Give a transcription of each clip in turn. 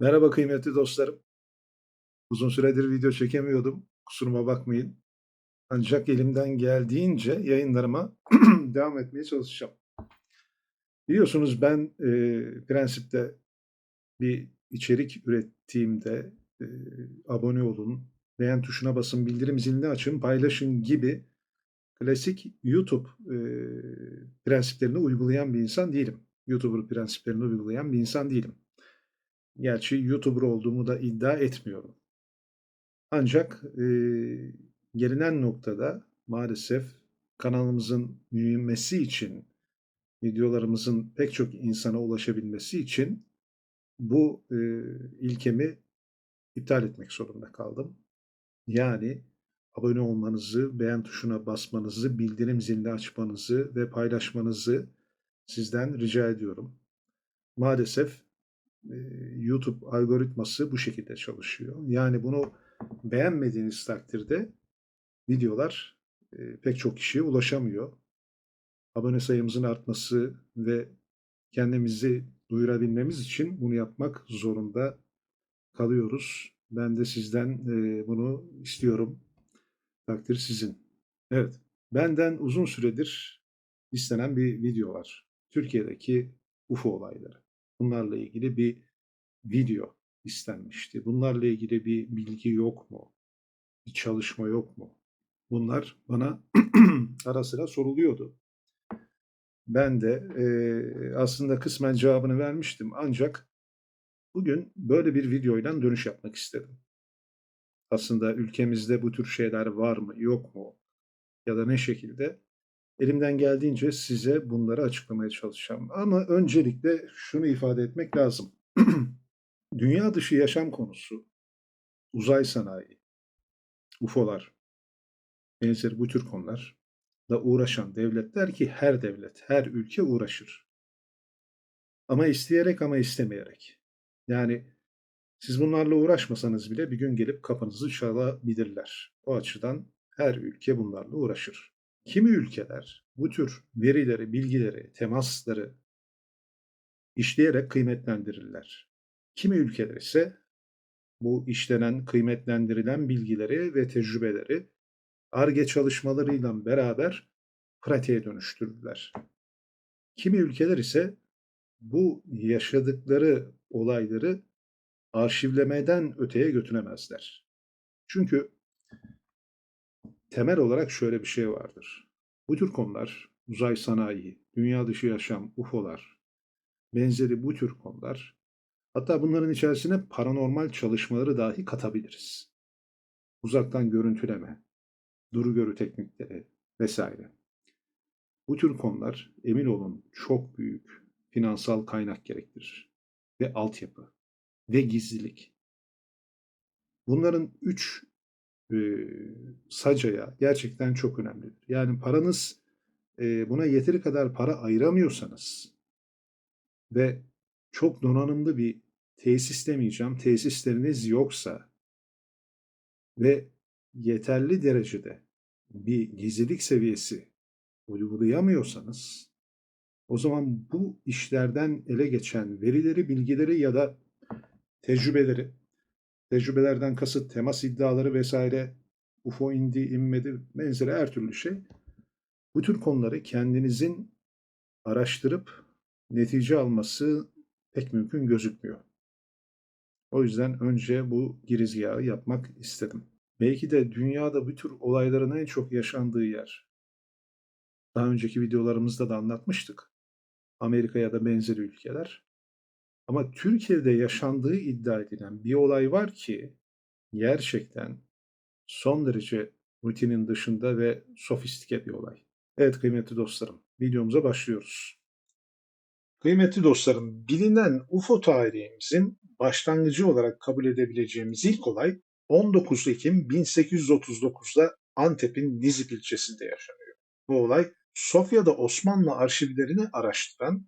Merhaba kıymetli dostlarım. Uzun süredir video çekemiyordum. Kusuruma bakmayın. Ancak elimden geldiğince yayınlarıma devam etmeye çalışacağım. Biliyorsunuz ben e, prensipte bir içerik ürettiğimde e, abone olun, beğen tuşuna basın, bildirim zilini açın, paylaşın gibi klasik YouTube e, prensiplerini uygulayan bir insan değilim. YouTuber prensiplerini uygulayan bir insan değilim. Gerçi YouTuber olduğumu da iddia etmiyorum. Ancak eee, gelinen noktada maalesef kanalımızın büyümesi için, videolarımızın pek çok insana ulaşabilmesi için bu eee, ilkemi iptal etmek zorunda kaldım. Yani abone olmanızı, beğen tuşuna basmanızı, bildirim zilini açmanızı ve paylaşmanızı sizden rica ediyorum. Maalesef YouTube algoritması bu şekilde çalışıyor. Yani bunu beğenmediğiniz takdirde videolar pek çok kişiye ulaşamıyor. Abone sayımızın artması ve kendimizi duyurabilmemiz için bunu yapmak zorunda kalıyoruz. Ben de sizden bunu istiyorum. Takdir sizin. Evet, benden uzun süredir istenen bir video var. Türkiye'deki UFO olayları. Bunlarla ilgili bir video istenmişti. Bunlarla ilgili bir bilgi yok mu? Bir çalışma yok mu? Bunlar bana ara sıra soruluyordu. Ben de eee, aslında kısmen cevabını vermiştim ancak bugün böyle bir videoyla dönüş yapmak istedim. Aslında ülkemizde bu tür şeyler var mı, yok mu? Ya da ne şekilde? Elimden geldiğince size bunları açıklamaya çalışacağım. Ama öncelikle şunu ifade etmek lazım. Dünya dışı yaşam konusu, uzay sanayi, UFO'lar, benzeri bu tür konular da uğraşan devletler ki her devlet, her ülke uğraşır. Ama isteyerek ama istemeyerek. Yani siz bunlarla uğraşmasanız bile bir gün gelip kapınızı çalabilirler. O açıdan her ülke bunlarla uğraşır. Kimi ülkeler bu tür verileri, bilgileri, temasları işleyerek kıymetlendirirler. Kimi ülkeler ise bu işlenen, kıymetlendirilen bilgileri ve tecrübeleri ARGE çalışmalarıyla beraber pratiğe dönüştürürler. Kimi ülkeler ise bu yaşadıkları olayları arşivlemeden öteye götüremezler. Çünkü temel olarak şöyle bir şey vardır. Bu tür konular, uzay sanayi, dünya dışı yaşam, UFO'lar, benzeri bu tür konular, hatta bunların içerisine paranormal çalışmaları dahi katabiliriz. Uzaktan görüntüleme, duru görü teknikleri vesaire. Bu tür konular emin olun çok büyük finansal kaynak gerektirir ve altyapı ve gizlilik. Bunların üç e, sacaya gerçekten çok önemlidir. Yani paranız e, buna yeteri kadar para ayıramıyorsanız ve çok donanımlı bir tesis demeyeceğim, tesisleriniz yoksa ve yeterli derecede bir gizlilik seviyesi uygulayamıyorsanız o zaman bu işlerden ele geçen verileri, bilgileri ya da tecrübeleri, tecrübelerden kasıt temas iddiaları vesaire, UFO indi, inmedi, benzeri her türlü şey. Bu tür konuları kendinizin araştırıp netice alması pek mümkün gözükmüyor. O yüzden önce bu girizgahı yapmak istedim. Belki de dünyada bu tür olayların en çok yaşandığı yer. Daha önceki videolarımızda da anlatmıştık. Amerika ya da benzeri ülkeler. Ama Türkiye'de yaşandığı iddia edilen bir olay var ki gerçekten son derece rutinin dışında ve sofistike bir olay. Evet kıymetli dostlarım, videomuza başlıyoruz. Kıymetli dostlarım, bilinen UFO tarihimizin başlangıcı olarak kabul edebileceğimiz ilk olay 19 Ekim 1839'da Antep'in Nizip ilçesinde yaşanıyor. Bu olay Sofya'da Osmanlı arşivlerini araştıran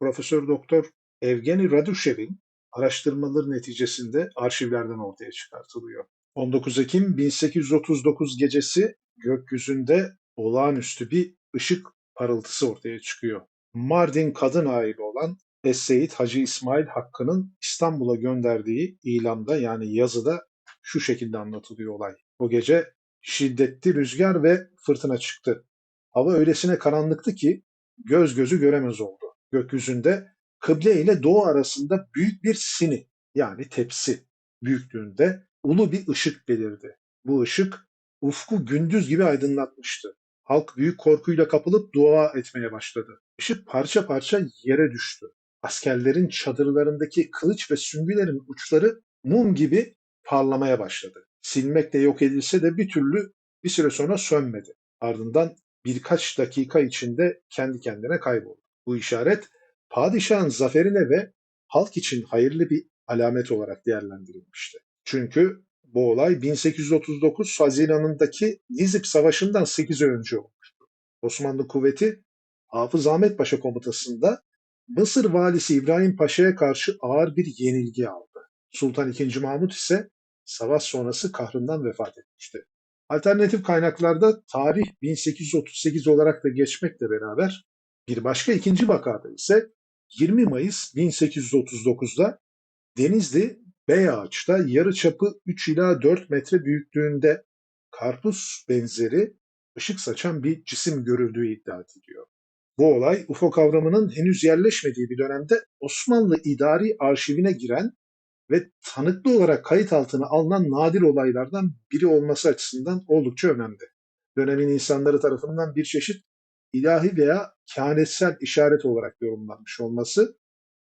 Profesör Doktor Evgeni Raduşev'in araştırmaları neticesinde arşivlerden ortaya çıkartılıyor. 19 Ekim 1839 gecesi gökyüzünde olağanüstü bir ışık parıltısı ortaya çıkıyor. Mardin kadın aile olan Es-Seyyid Hacı İsmail Hakkı'nın İstanbul'a gönderdiği ilamda yani yazıda şu şekilde anlatılıyor olay. O gece şiddetli rüzgar ve fırtına çıktı. Hava öylesine karanlıktı ki göz gözü göremez oldu. Gökyüzünde kıble ile doğu arasında büyük bir sini yani tepsi büyüklüğünde ulu bir ışık belirdi. Bu ışık ufku gündüz gibi aydınlatmıştı. Halk büyük korkuyla kapılıp dua etmeye başladı. Işık parça parça yere düştü. Askerlerin çadırlarındaki kılıç ve süngülerin uçları mum gibi parlamaya başladı. Silmekle yok edilse de bir türlü bir süre sonra sönmedi. Ardından birkaç dakika içinde kendi kendine kayboldu. Bu işaret padişahın zaferine ve halk için hayırlı bir alamet olarak değerlendirilmişti. Çünkü bu olay 1839 Haziran'ındaki Nizip Savaşı'ndan 8 ay önce olmuştu. Osmanlı kuvveti Hafız Ahmet Paşa komutasında Mısır valisi İbrahim Paşa'ya karşı ağır bir yenilgi aldı. Sultan II. Mahmut ise savaş sonrası kahrından vefat etmişti. Alternatif kaynaklarda tarih 1838 olarak da geçmekle beraber bir başka ikinci vakada ise 20 Mayıs 1839'da Denizli Beyağaç'ta yarıçapı 3 ila 4 metre büyüklüğünde karpuz benzeri ışık saçan bir cisim görüldüğü iddia ediliyor. Bu olay UFO kavramının henüz yerleşmediği bir dönemde Osmanlı idari arşivine giren ve tanıklı olarak kayıt altına alınan nadir olaylardan biri olması açısından oldukça önemli. Dönemin insanları tarafından bir çeşit ilahi veya kehanetsel işaret olarak yorumlanmış olması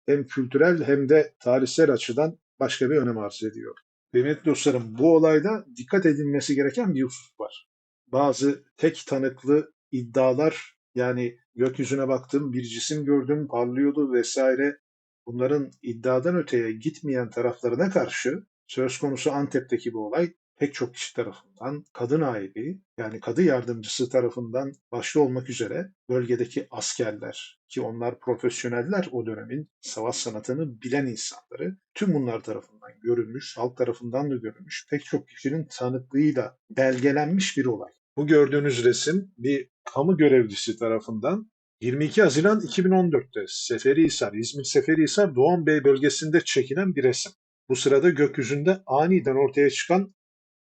hem kültürel hem de tarihsel açıdan başka bir önem arz ediyor. Kıymetli dostlarım bu olayda dikkat edilmesi gereken bir husus var. Bazı tek tanıklı iddialar yani gökyüzüne baktım bir cisim gördüm parlıyordu vesaire bunların iddiadan öteye gitmeyen taraflarına karşı söz konusu Antep'teki bu olay pek çok kişi tarafından, kadın aileyi yani kadı yardımcısı tarafından başta olmak üzere bölgedeki askerler ki onlar profesyoneller o dönemin savaş sanatını bilen insanları tüm bunlar tarafından görülmüş, halk tarafından da görülmüş pek çok kişinin tanıklığıyla belgelenmiş bir olay. Bu gördüğünüz resim bir kamu görevlisi tarafından 22 Haziran 2014'te Seferihisar, İzmir Seferihisar Doğan Bey bölgesinde çekilen bir resim. Bu sırada gökyüzünde aniden ortaya çıkan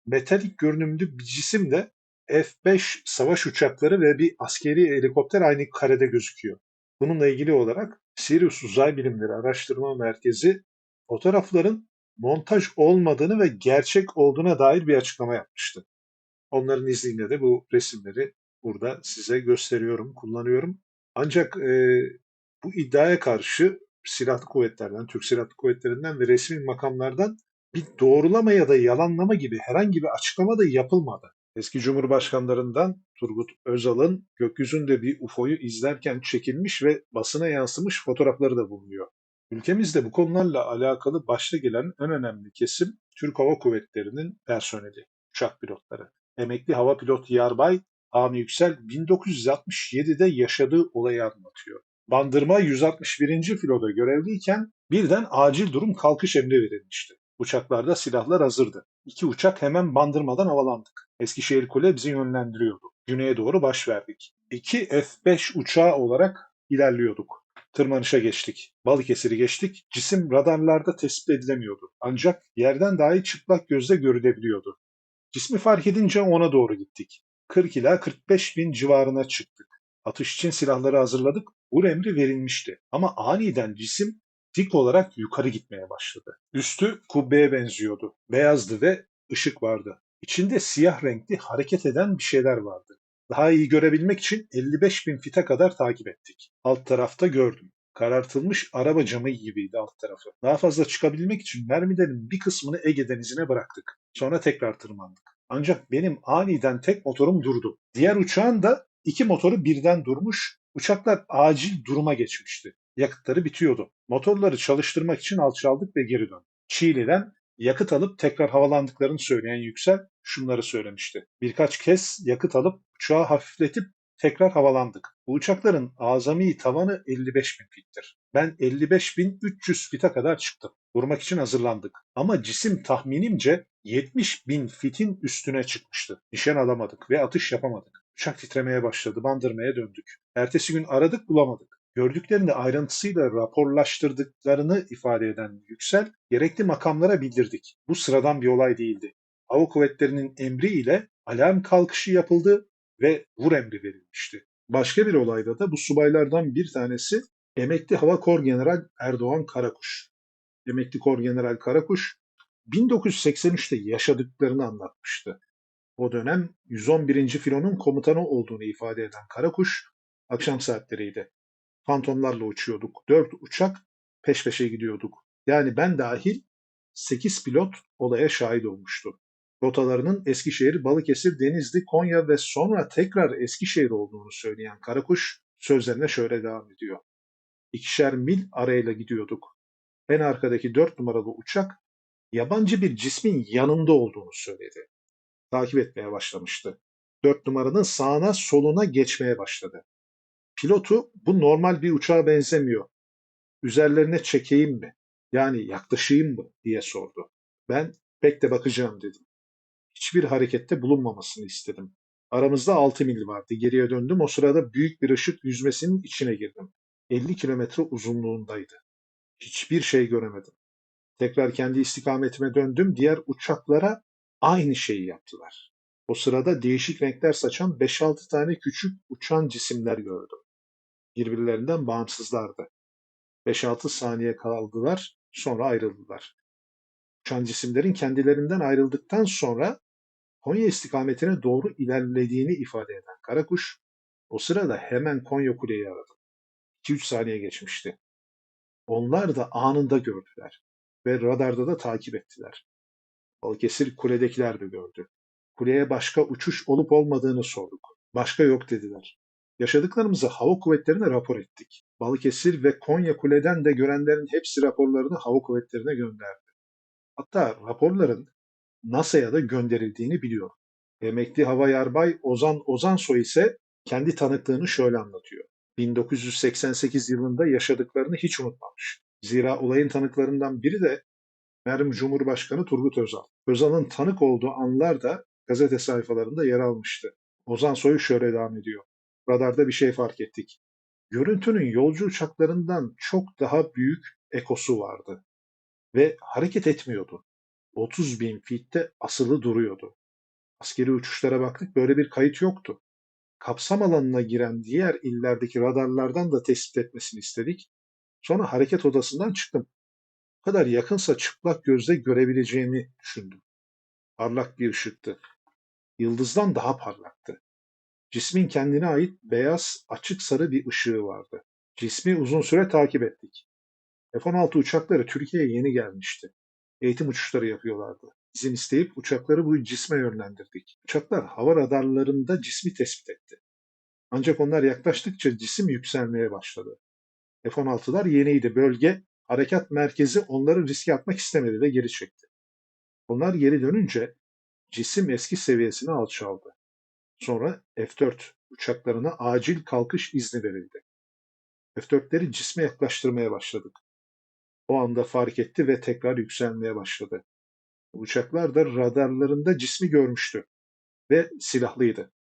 metalik görünümlü bir cisim de F-5 savaş uçakları ve bir askeri helikopter aynı karede gözüküyor. Bununla ilgili olarak Sirius Uzay Bilimleri Araştırma Merkezi fotoğrafların montaj olmadığını ve gerçek olduğuna dair bir açıklama yapmıştı. Onların izniyle de bu resimleri burada size gösteriyorum, kullanıyorum. Ancak e, bu iddiaya karşı silahlı kuvvetlerden, Türk Silahlı Kuvvetlerinden ve resmi makamlardan bir doğrulama ya da yalanlama gibi herhangi bir açıklama da yapılmadı. Eski Cumhurbaşkanlarından Turgut Özal'ın gökyüzünde bir UFO'yu izlerken çekilmiş ve basına yansımış fotoğrafları da bulunuyor. Ülkemizde bu konularla alakalı başta gelen en önemli kesim Türk Hava Kuvvetleri'nin personeli, uçak pilotları. Emekli hava pilot Yarbay Avni Yüksel 1967'de yaşadığı olayı anlatıyor. Bandırma 161. filoda görevliyken birden acil durum kalkış emri verilmişti. Uçaklarda silahlar hazırdı. İki uçak hemen bandırmadan havalandık. Eskişehir Kule bizi yönlendiriyordu. Güneye doğru baş verdik. İki F-5 uçağı olarak ilerliyorduk. Tırmanışa geçtik. Balıkesir'i geçtik. Cisim radarlarda tespit edilemiyordu. Ancak yerden dahi çıplak gözle görülebiliyordu. Cismi fark edince ona doğru gittik. 40 ila 45 bin civarına çıktık. Atış için silahları hazırladık. Bu emri verilmişti. Ama aniden cisim dik olarak yukarı gitmeye başladı. Üstü kubbeye benziyordu. Beyazdı ve ışık vardı. İçinde siyah renkli hareket eden bir şeyler vardı. Daha iyi görebilmek için 55 bin fite kadar takip ettik. Alt tarafta gördüm. Karartılmış araba camı gibiydi alt tarafı. Daha fazla çıkabilmek için mermilerin bir kısmını Ege Denizi'ne bıraktık. Sonra tekrar tırmandık. Ancak benim aniden tek motorum durdu. Diğer uçağın da iki motoru birden durmuş, uçaklar acil duruma geçmişti. Yakıtları bitiyordu. Motorları çalıştırmak için alçaldık ve geri döndük. Çiğli'den yakıt alıp tekrar havalandıklarını söyleyen Yüksel şunları söylemişti. Birkaç kez yakıt alıp uçağı hafifletip tekrar havalandık. Bu uçakların azami tavanı 55 bin fittir. Ben 55.300 fite kadar çıktım. Durmak için hazırlandık. Ama cisim tahminimce 70 bin fitin üstüne çıkmıştı. Nişan alamadık ve atış yapamadık. Uçak titremeye başladı. Bandırmaya döndük. Ertesi gün aradık bulamadık. Gördüklerini ayrıntısıyla raporlaştırdıklarını ifade eden Yüksel, gerekli makamlara bildirdik. Bu sıradan bir olay değildi. Hava kuvvetlerinin emri ile alarm kalkışı yapıldı ve vur emri verilmişti. Başka bir olayda da bu subaylardan bir tanesi emekli Hava Kor General Erdoğan Karakuş. Emekli Kor General Karakuş 1983'te yaşadıklarını anlatmıştı. O dönem 111. filonun komutanı olduğunu ifade eden Karakuş, akşam saatleriydi. Fantomlarla uçuyorduk. Dört uçak peş peşe gidiyorduk. Yani ben dahil 8 pilot olaya şahit olmuştu. Rotalarının Eskişehir, Balıkesir, Denizli, Konya ve sonra tekrar Eskişehir olduğunu söyleyen Karakuş sözlerine şöyle devam ediyor. İkişer mil arayla gidiyorduk. En arkadaki dört numaralı uçak yabancı bir cismin yanında olduğunu söyledi. Takip etmeye başlamıştı. Dört numaranın sağına soluna geçmeye başladı. Pilotu bu normal bir uçağa benzemiyor. Üzerlerine çekeyim mi? Yani yaklaşayım mı? diye sordu. Ben pek de bakacağım dedim. Hiçbir harekette bulunmamasını istedim. Aramızda 6 mil vardı. Geriye döndüm. O sırada büyük bir ışık yüzmesinin içine girdim. 50 kilometre uzunluğundaydı. Hiçbir şey göremedim. Tekrar kendi istikametime döndüm. Diğer uçaklara aynı şeyi yaptılar. O sırada değişik renkler saçan 5-6 tane küçük uçan cisimler gördüm. Birbirlerinden bağımsızlardı. 5-6 saniye kaldılar, sonra ayrıldılar. Uçan cisimlerin kendilerinden ayrıldıktan sonra Konya istikametine doğru ilerlediğini ifade eden Karakuş, o sırada hemen Konya Kule'yi aradı. 2-3 saniye geçmişti. Onlar da anında gördüler ve radarda da takip ettiler. Balıkesir kuledekiler de gördü. Kuleye başka uçuş olup olmadığını sorduk. Başka yok dediler. Yaşadıklarımızı hava kuvvetlerine rapor ettik. Balıkesir ve Konya kuleden de görenlerin hepsi raporlarını hava kuvvetlerine gönderdi. Hatta raporların NASA'ya da gönderildiğini biliyorum. Emekli Hava Yarbay Ozan Ozansoy ise kendi tanıklığını şöyle anlatıyor. 1988 yılında yaşadıklarını hiç unutmamış. Zira olayın tanıklarından biri de merhum Cumhurbaşkanı Turgut Özal. Özal'ın tanık olduğu anlar da gazete sayfalarında yer almıştı. Ozan Soy şöyle devam ediyor. Radarda bir şey fark ettik. Görüntünün yolcu uçaklarından çok daha büyük ekosu vardı. Ve hareket etmiyordu. 30 bin fitte asılı duruyordu. Askeri uçuşlara baktık böyle bir kayıt yoktu. Kapsam alanına giren diğer illerdeki radarlardan da tespit etmesini istedik. Sonra hareket odasından çıktım. O kadar yakınsa çıplak gözle görebileceğimi düşündüm. Parlak bir ışıktı. Yıldızdan daha parlaktı. Cismin kendine ait beyaz, açık sarı bir ışığı vardı. Cismi uzun süre takip ettik. F-16 uçakları Türkiye'ye yeni gelmişti. Eğitim uçuşları yapıyorlardı. İzin isteyip uçakları bu cisme yönlendirdik. Uçaklar hava radarlarında cismi tespit etti. Ancak onlar yaklaştıkça cisim yükselmeye başladı. F-16'lar yeniydi. Bölge harekat merkezi onları riske atmak istemedi ve geri çekti. Onlar geri dönünce cisim eski seviyesine alçaldı. Sonra F-4 uçaklarına acil kalkış izni verildi. F-4'leri cisme yaklaştırmaya başladık. O anda fark etti ve tekrar yükselmeye başladı. Uçaklar da radarlarında cismi görmüştü ve silahlıydı.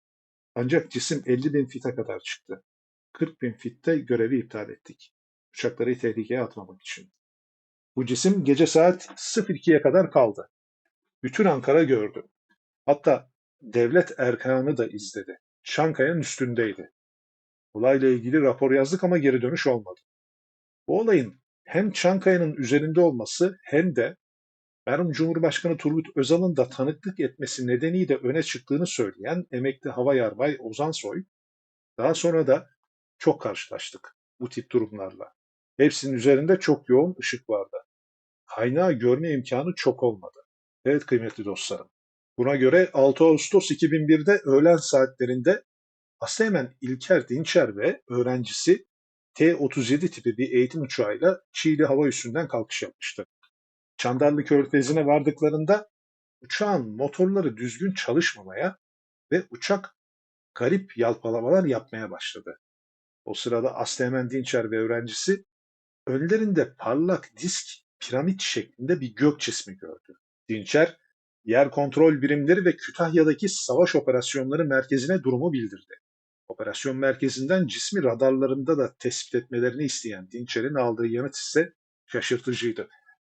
Ancak cisim 50 bin fite kadar çıktı. 40 bin fitte görevi iptal ettik. Uçakları tehlikeye atmamak için. Bu cisim gece saat 02'ye kadar kaldı. Bütün Ankara gördü. Hatta devlet erkanı da izledi. Şankaya'nın üstündeydi. Olayla ilgili rapor yazdık ama geri dönüş olmadı. Bu olayın hem Çankaya'nın üzerinde olması hem de merhum Cumhurbaşkanı Turgut Özal'ın da tanıklık etmesi nedeniyle öne çıktığını söyleyen emekli hava yarbay Ozan Soy, daha sonra da çok karşılaştık bu tip durumlarla. Hepsinin üzerinde çok yoğun ışık vardı. Kaynağı görme imkanı çok olmadı. Evet kıymetli dostlarım. Buna göre 6 Ağustos 2001'de öğlen saatlerinde Asteğmen İlker Dinçer ve öğrencisi T-37 tipi bir eğitim uçağıyla Çiğli hava üssünden kalkış yapmıştı. Çandarlı Körfezi'ne vardıklarında uçağın motorları düzgün çalışmamaya ve uçak garip yalpalamalar yapmaya başladı. O sırada Asteğmen Dinçer ve öğrencisi önlerinde parlak disk piramit şeklinde bir gök cismi gördü. Dinçer, yer kontrol birimleri ve Kütahya'daki savaş operasyonları merkezine durumu bildirdi. Operasyon merkezinden cismi radarlarında da tespit etmelerini isteyen Dinçer'in aldığı yanıt ise şaşırtıcıydı.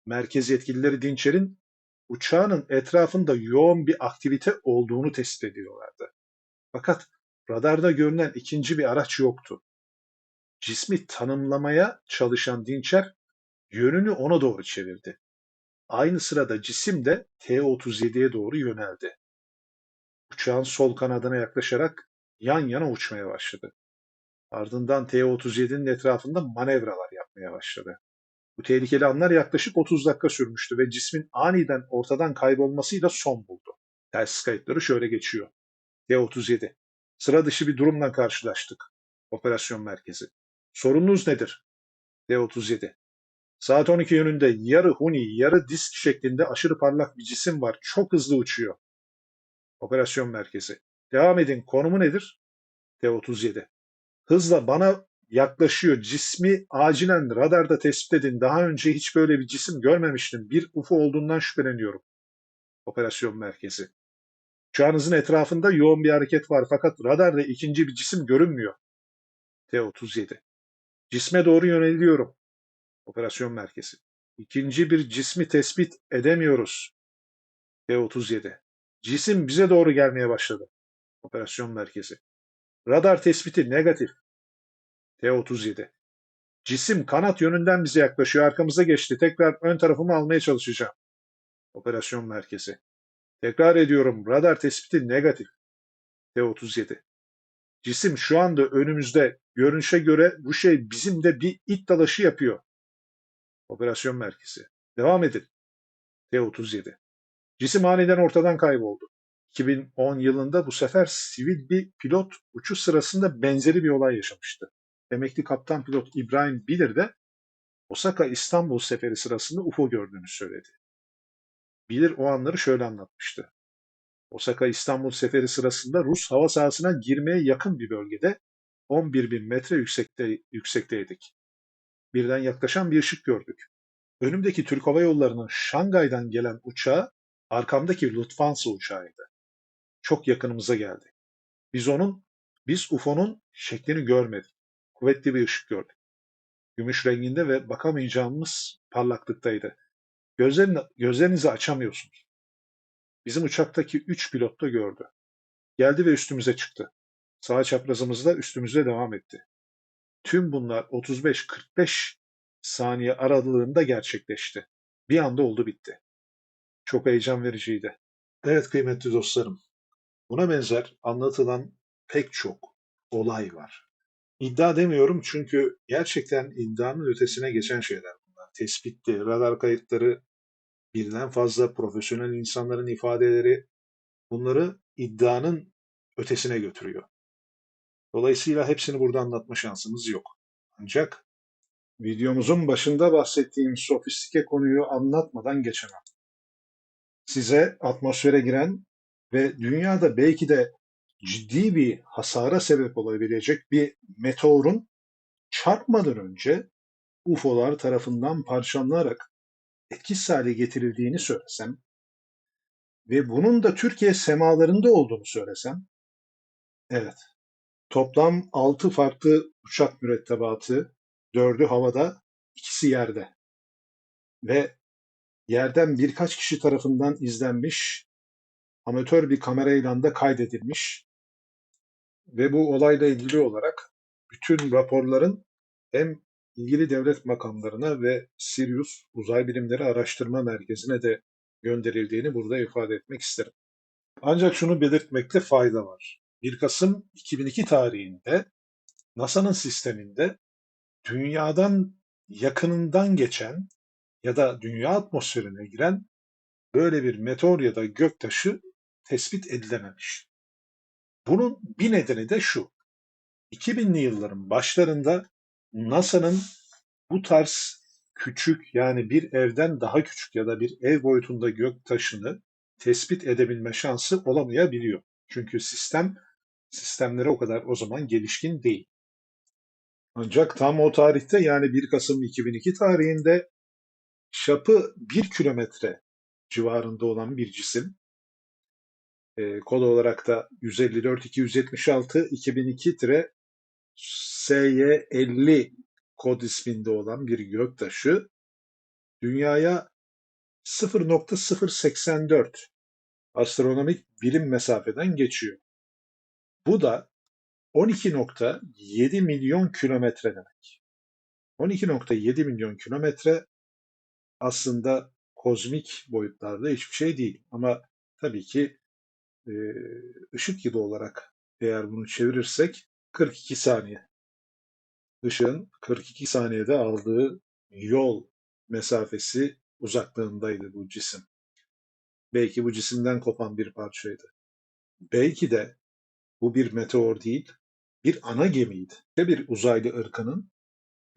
Merkez yetkilileri Dinçer'in uçağının etrafında yoğun bir aktivite olduğunu tespit ediyorlardı. Fakat radarda görünen ikinci bir araç yoktu. Cismi tanımlamaya çalışan Dinçer yönünü ona doğru çevirdi. Aynı sırada cisim de T-37'ye doğru yöneldi. Uçağın sol kanadına yaklaşarak yan yana uçmaya başladı. Ardından T-37'nin etrafında manevralar yapmaya başladı. Bu tehlikeli anlar yaklaşık 30 dakika sürmüştü ve cismin aniden ortadan kaybolmasıyla son buldu. Telsiz kayıtları şöyle geçiyor. T-37. Sıra dışı bir durumla karşılaştık. Operasyon merkezi. Sorununuz nedir? T-37. Saat 12 yönünde yarı huni, yarı disk şeklinde aşırı parlak bir cisim var. Çok hızlı uçuyor. Operasyon merkezi. Devam edin. Konumu nedir? T-37. Hızla bana yaklaşıyor. Cismi acilen radarda tespit edin. Daha önce hiç böyle bir cisim görmemiştim. Bir UFO olduğundan şüpheleniyorum. Operasyon merkezi. Uçağınızın etrafında yoğun bir hareket var fakat radarda ikinci bir cisim görünmüyor. T-37. Cisme doğru yöneliyorum. Operasyon merkezi. İkinci bir cismi tespit edemiyoruz. T-37. Cisim bize doğru gelmeye başladı. Operasyon merkezi. Radar tespiti negatif. T-37. Cisim kanat yönünden bize yaklaşıyor. Arkamıza geçti. Tekrar ön tarafımı almaya çalışacağım. Operasyon merkezi. Tekrar ediyorum. Radar tespiti negatif. T-37. Cisim şu anda önümüzde. Görünüşe göre bu şey bizim de bir it dalaşı yapıyor. Operasyon merkezi. Devam edin. T-37. Cisim aniden ortadan kayboldu. 2010 yılında bu sefer sivil bir pilot uçuş sırasında benzeri bir olay yaşamıştı. Emekli kaptan pilot İbrahim Bilir de Osaka İstanbul seferi sırasında UFO gördüğünü söyledi. Bilir o anları şöyle anlatmıştı. Osaka İstanbul seferi sırasında Rus hava sahasına girmeye yakın bir bölgede 11 bin metre yüksekte, yüksekteydik. Birden yaklaşan bir ışık gördük. Önümdeki Türk Hava Yolları'nın Şangay'dan gelen uçağı arkamdaki Lufthansa uçağıydı. Çok yakınımıza geldi. Biz onun, biz UFO'nun şeklini görmedik. Kuvvetli bir ışık gördük. Gümüş renginde ve bakamayacağımız parlaklıktaydı. Gözlerini, gözlerinizi açamıyorsunuz. Bizim uçaktaki üç pilot da gördü. Geldi ve üstümüze çıktı. Sağ çaprazımızda üstümüze devam etti. Tüm bunlar 35-45 saniye aralığında gerçekleşti. Bir anda oldu bitti. Çok heyecan vericiydi. Evet kıymetli dostlarım, buna benzer anlatılan pek çok olay var. İddia demiyorum çünkü gerçekten iddianın ötesine geçen şeyler bunlar. Tespitli, radar kayıtları, birden fazla profesyonel insanların ifadeleri bunları iddianın ötesine götürüyor. Dolayısıyla hepsini burada anlatma şansımız yok. Ancak videomuzun başında bahsettiğim sofistike konuyu anlatmadan geçemem. Size atmosfere giren ve dünyada belki de ciddi bir hasara sebep olabilecek bir meteorun çarpmadan önce UFO'lar tarafından parçalanarak etkisiz hale getirildiğini söylesem ve bunun da Türkiye semalarında olduğunu söylesem, evet, toplam 6 farklı uçak mürettebatı, 4'ü havada, ikisi yerde ve yerden birkaç kişi tarafından izlenmiş, amatör bir kamerayla da kaydedilmiş ve bu olayla ilgili olarak bütün raporların hem ilgili devlet makamlarına ve Sirius Uzay Bilimleri Araştırma Merkezi'ne de gönderildiğini burada ifade etmek isterim. Ancak şunu belirtmekte fayda var. 1 Kasım 2002 tarihinde NASA'nın sisteminde dünyadan yakınından geçen ya da dünya atmosferine giren böyle bir meteor ya da göktaşı tespit edilememiş. Bunun bir nedeni de şu. 2000'li yılların başlarında NASA'nın bu tarz küçük yani bir evden daha küçük ya da bir ev boyutunda gök taşını tespit edebilme şansı olamayabiliyor. Çünkü sistem sistemleri o kadar o zaman gelişkin değil. Ancak tam o tarihte yani 1 Kasım 2002 tarihinde çapı 1 kilometre civarında olan bir cisim E, kod olarak da 154 276 2002 SY50 kod isminde olan bir göktaşı dünyaya 0.084 astronomik birim mesafeden geçiyor. Bu da 12.7 milyon kilometre demek. 12.7 milyon kilometre aslında kozmik boyutlarda hiçbir şey değil. Ama tabii ki e, ışık yılı olarak eğer bunu çevirirsek 42 saniye. Işığın 42 saniyede aldığı yol mesafesi uzaklığındaydı bu cisim. Belki bu cisimden kopan bir parçaydı. Belki de bu bir meteor değil, bir ana gemiydi. Ve bir uzaylı ırkının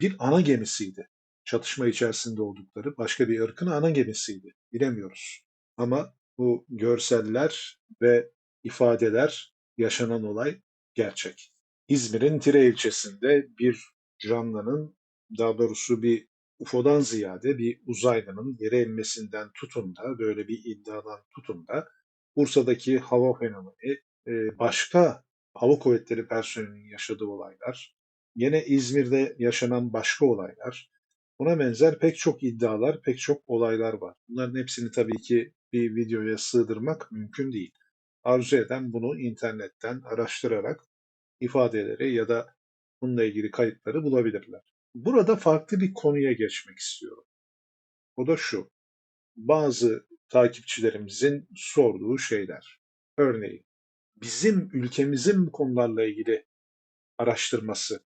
bir ana gemisiydi. Çatışma içerisinde oldukları başka bir ırkın ana gemisiydi. Bilemiyoruz. Ama bu görseller ve ifadeler yaşanan olay gerçek. İzmir'in Tire ilçesinde bir canlının daha doğrusu bir UFO'dan ziyade bir uzaylının yere inmesinden tutun da böyle bir iddiadan tutun da Bursa'daki hava fenomeni, başka hava kuvvetleri personelinin yaşadığı olaylar, yine İzmir'de yaşanan başka olaylar, buna benzer pek çok iddialar, pek çok olaylar var. Bunların hepsini tabii ki bir videoya sığdırmak mümkün değil. Arzu eden bunu internetten araştırarak ifadeleri ya da bununla ilgili kayıtları bulabilirler. Burada farklı bir konuya geçmek istiyorum. O da şu. Bazı takipçilerimizin sorduğu şeyler. Örneğin bizim ülkemizin konularla ilgili araştırması,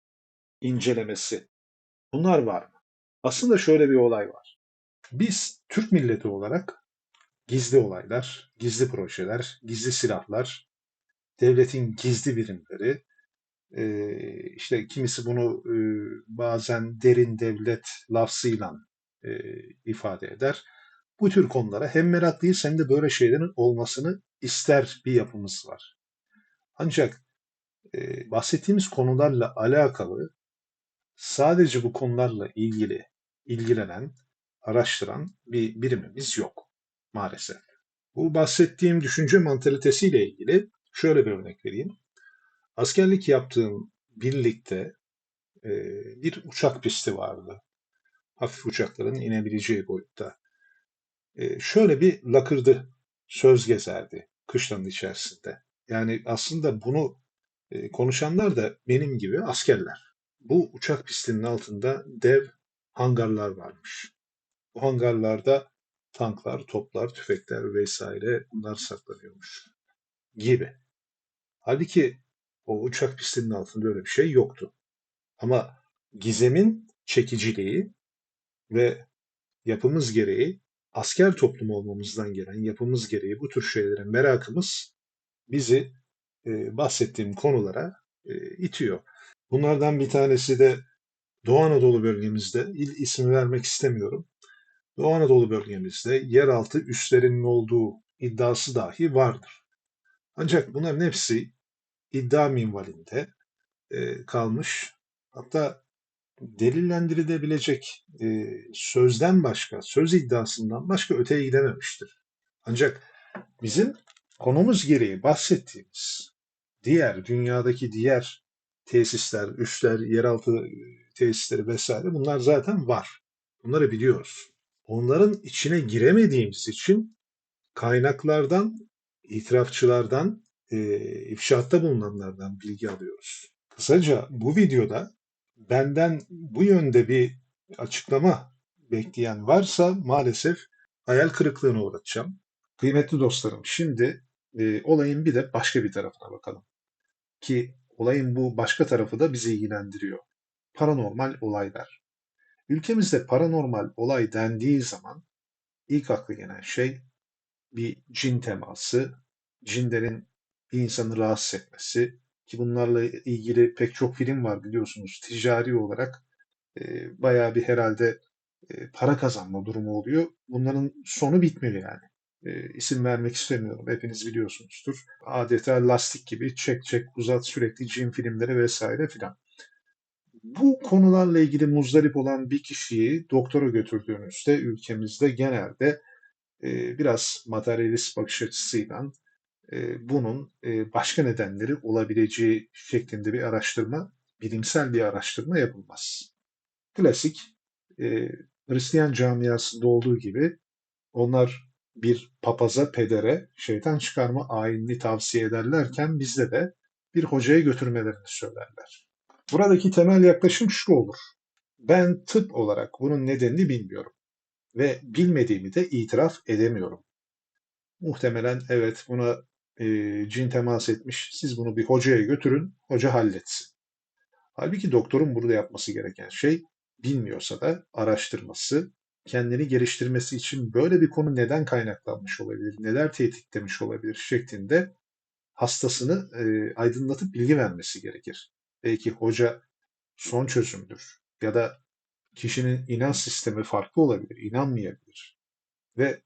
incelemesi bunlar var mı? Aslında şöyle bir olay var. Biz Türk milleti olarak gizli olaylar, gizli projeler, gizli silahlar, devletin gizli birimleri, işte kimisi bunu bazen derin devlet lafzıyla ifade eder. Bu tür konulara hem meraklıyız hem de böyle şeylerin olmasını ister bir yapımız var. Ancak bahsettiğimiz konularla alakalı sadece bu konularla ilgili ilgilenen, araştıran bir birimimiz yok maalesef. Bu bahsettiğim düşünce mantalitesiyle ilgili şöyle bir örnek vereyim. Askerlik yaptığım birlikte e, bir uçak pisti vardı. Hafif uçakların inebileceği boyutta. E, şöyle bir lakırdı söz gezerdi kışlanın içerisinde. Yani aslında bunu e, konuşanlar da benim gibi askerler. Bu uçak pistinin altında dev hangarlar varmış. Bu hangarlarda tanklar, toplar, tüfekler vesaire bunlar saklanıyormuş gibi. Halbuki o uçak pistinin altında öyle bir şey yoktu. Ama gizemin çekiciliği ve yapımız gereği asker toplumu olmamızdan gelen yapımız gereği bu tür şeylere merakımız bizi e, bahsettiğim konulara e, itiyor. Bunlardan bir tanesi de Doğu Anadolu bölgemizde, il ismi vermek istemiyorum. Doğu Anadolu bölgemizde yeraltı üslerinin olduğu iddiası dahi vardır. Ancak bunların hepsi iddia minvalinde e, kalmış. Hatta delillendirilebilecek e, sözden başka, söz iddiasından başka öteye gidememiştir. Ancak bizim konumuz gereği bahsettiğimiz diğer dünyadaki diğer tesisler, üsler, yeraltı tesisleri vesaire bunlar zaten var. Bunları biliyoruz. Onların içine giremediğimiz için kaynaklardan, itirafçılardan e, ifşaatta bulunanlardan bilgi alıyoruz. Kısaca bu videoda benden bu yönde bir açıklama bekleyen varsa maalesef hayal kırıklığına uğratacağım. Kıymetli dostlarım şimdi e, olayın bir de başka bir tarafına bakalım. Ki olayın bu başka tarafı da bizi ilgilendiriyor. Paranormal olaylar. Ülkemizde paranormal olay dendiği zaman ilk akla gelen şey bir cin teması, cinlerin bir insanı rahatsız etmesi ki bunlarla ilgili pek çok film var biliyorsunuz ticari olarak e, bayağı bir herhalde e, para kazanma durumu oluyor. Bunların sonu bitmiyor yani. E, isim vermek istemiyorum. Hepiniz biliyorsunuzdur. Adeta lastik gibi çek çek uzat sürekli cin filmleri vesaire filan. Bu konularla ilgili muzdarip olan bir kişiyi doktora götürdüğünüzde ülkemizde genelde e, biraz materyalist bakış açısıyla bunun e, başka nedenleri olabileceği şeklinde bir araştırma, bilimsel bir araştırma yapılmaz. Klasik e, Hristiyan camiasında olduğu gibi onlar bir papaza, pedere şeytan çıkarma ayinini tavsiye ederlerken bizde de bir hocaya götürmelerini söylerler. Buradaki temel yaklaşım şu olur. Ben tıp olarak bunun nedenini bilmiyorum ve bilmediğimi de itiraf edemiyorum. Muhtemelen evet buna e, cin temas etmiş. Siz bunu bir hocaya götürün, hoca halletsin. Halbuki doktorun burada yapması gereken şey bilmiyorsa da araştırması, kendini geliştirmesi için böyle bir konu neden kaynaklanmış olabilir, neler tetiklemiş olabilir şeklinde hastasını e, aydınlatıp bilgi vermesi gerekir. Belki hoca son çözümdür ya da kişinin inanç sistemi farklı olabilir, inanmayabilir. Ve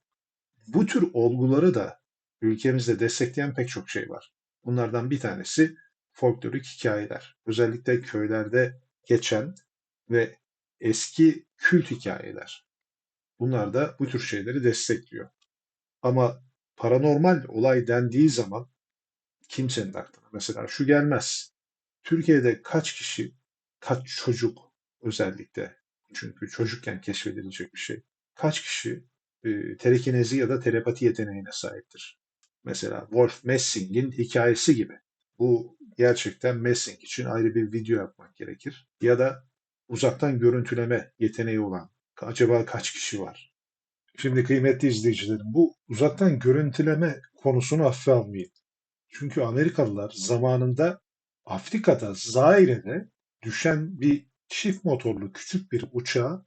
bu tür olguları da ülkemizde destekleyen pek çok şey var. Bunlardan bir tanesi folklorik hikayeler. Özellikle köylerde geçen ve eski kült hikayeler. Bunlar da bu tür şeyleri destekliyor. Ama paranormal olay dendiği zaman kimsenin aklına mesela şu gelmez. Türkiye'de kaç kişi, kaç çocuk özellikle çünkü çocukken keşfedilecek bir şey. Kaç kişi e, telekinezi ya da telepati yeteneğine sahiptir? Mesela Wolf Messing'in hikayesi gibi. Bu gerçekten Messing için ayrı bir video yapmak gerekir. Ya da uzaktan görüntüleme yeteneği olan acaba kaç kişi var? Şimdi kıymetli izleyicilerim bu uzaktan görüntüleme konusunu hafife almayın. Çünkü Amerikalılar zamanında Afrika'da Zaire'de düşen bir çift motorlu küçük bir uçağı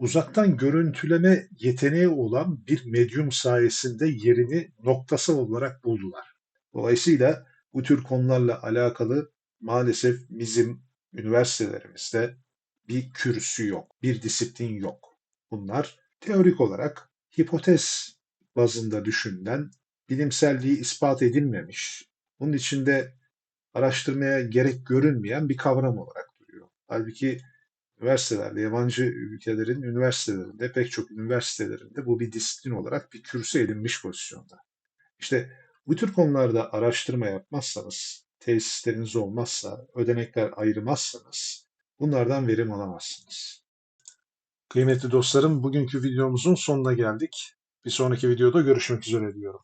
uzaktan görüntüleme yeteneği olan bir medyum sayesinde yerini noktasal olarak buldular. Dolayısıyla bu tür konularla alakalı maalesef bizim üniversitelerimizde bir kürsü yok, bir disiplin yok. Bunlar teorik olarak hipotez bazında düşünülen, bilimselliği ispat edilmemiş, bunun içinde araştırmaya gerek görünmeyen bir kavram olarak duruyor. Halbuki üniversitelerde, yabancı ülkelerin üniversitelerinde, pek çok üniversitelerinde bu bir disiplin olarak bir kürsü edinmiş pozisyonda. İşte bu tür konularda araştırma yapmazsanız, tesisleriniz olmazsa, ödenekler ayırmazsanız bunlardan verim alamazsınız. Kıymetli dostlarım, bugünkü videomuzun sonuna geldik. Bir sonraki videoda görüşmek üzere diyorum.